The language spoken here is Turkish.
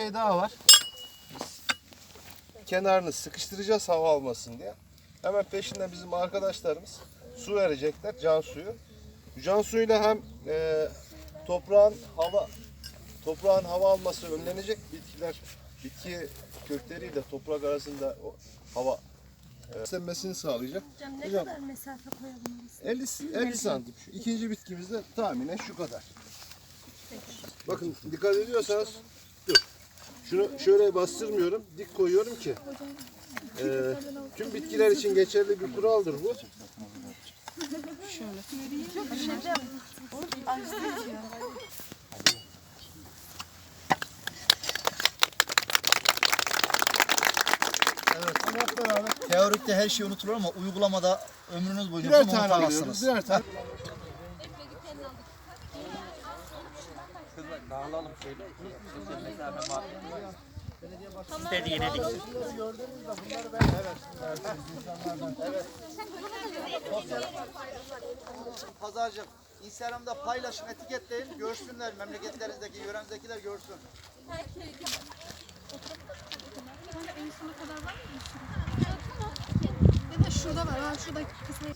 şey daha var. Biz kenarını sıkıştıracağız hava almasın diye. Hemen peşinden bizim arkadaşlarımız su verecekler, can suyu. Can suyuyla hem e, toprağın hava toprağın hava alması önlenecek. Bitkiler bitki kökleriyle toprak arasında o hava e, beslenmesini sağlayacak. Hocam ne Hocam. kadar mesafe koyabiliriz? 50, 50 santim. Şu ikinci bitkimiz de tahminen şu kadar. Bakın dikkat ediyorsanız. Şunu şöyle bastırmıyorum. Dik koyuyorum ki. e, tüm bitkiler için geçerli bir kuraldır bu. Evet, bunu hep beraber Teorikte her şey unutulur ama uygulamada ömrünüz boyunca birer bunu tane alıyoruz. unutamazsınız. Birer tane. Pazarcık Instagram'da paylaşın, etiketleyin, görsünler memleketlerinizdeki, yörenizdekiler görsün. Ya da şurada var ha şuradaki kısmı.